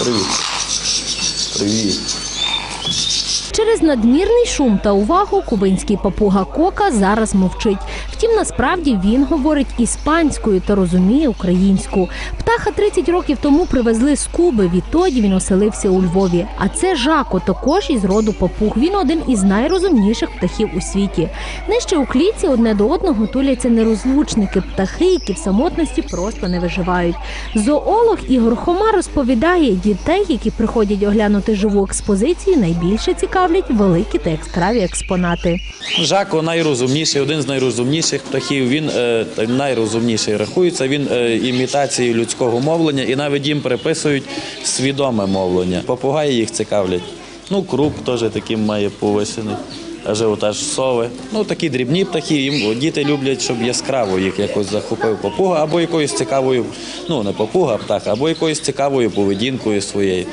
Привіт. Привіт. Через надмірний шум та увагу кубинський папуга Кока зараз мовчить. Втім, насправді він говорить іспанською та розуміє українську. Птаха 30 років тому привезли з Куби. Відтоді він оселився у Львові. А це Жако, також із роду папуг. Він один із найрозумніших птахів у світі. Нижче у клітці одне до одного туляться нерозлучники, птахи, які в самотності просто не виживають. Зоолог Ігор Хома розповідає, дітей, які приходять оглянути живу експозицію, найбільше цікавлять великі та яскраві експонати. Жако найрозумніший, один з найрозумніших птахів. Він е, найрозумніший рахується. Він е, імітацією людського мовлення, і навіть їм приписують свідоме мовлення. Попугаї їх цікавлять. Ну, круп теж таким має повишений. Ажіотаж сови. Ну такі дрібні птахи. Їм діти люблять, щоб яскраво їх якось захопив папуга, або якоюсь цікавою, ну не папуга, а птах, або якоюсь цікавою поведінкою своєю.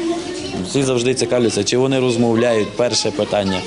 Всі завжди цікавляться, чи вони розмовляють. Перше питання.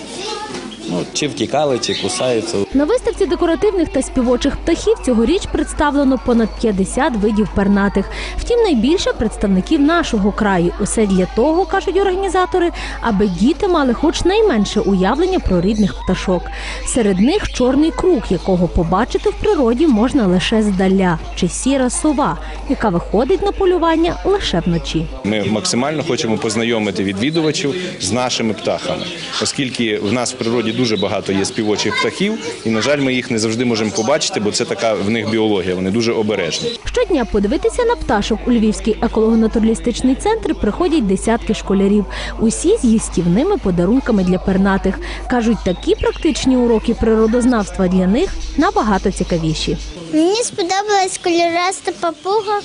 Ну, чи втікали, чи кусаються. На виставці декоративних та співочих птахів цьогоріч представлено понад 50 видів пернатих. Втім, найбільше представників нашого краю. Усе для того, кажуть організатори, аби діти мали хоч найменше уявлення про рідних пташок. Серед них чорний круг, якого побачити в природі можна лише здаля, чи сіра сова, яка виходить на полювання лише вночі. Ми максимально хочемо познайомити відвідувачів з нашими птахами, оскільки в нас в природі дуже багато є співочих птахів, і на жаль, ми їх не завжди можемо побачити, бо це така в них біологія. Вони дуже обережні. Щодня подивитися на пташок у Львівський еколого-натуралістичний центр приходять десятки школярів. Усі з їстівними подарунками для пернатих. Кажуть, такі практичні уроки природознавства для них набагато цікавіші. Мені сподобалась кольораста папуга,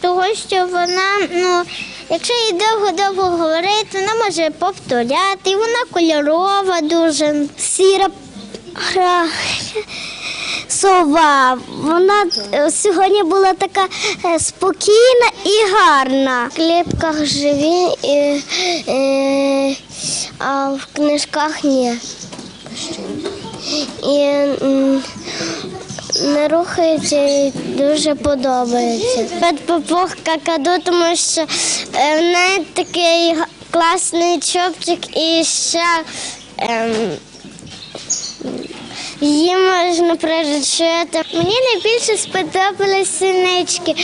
того що вона, ну, якщо їй довго-довго говорити, вона може повторяти. І вона кольорова дуже. Сіра гра. Сова. Вона е, сьогодні була така е, спокійна і гарна. В клітках живі, і, е, а в книжках ні. І не рухається і дуже подобається. Пет попуг какаду, тому що е, в неї такий класний чопчик і ще ем, її можна приручити. Мені найбільше сподобались синички.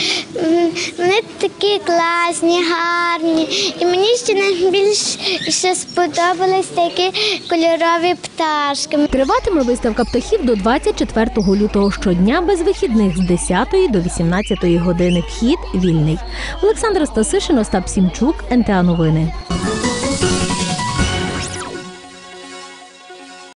Вони такі класні, гарні. І мені ще найбільше сподобались такі кольорові пташки. Триватиме виставка птахів до 24 лютого щодня без вихідних з 10 до 18 години. Вхід вільний. Олександра Стасишин, Остап Сімчук, НТА Новини.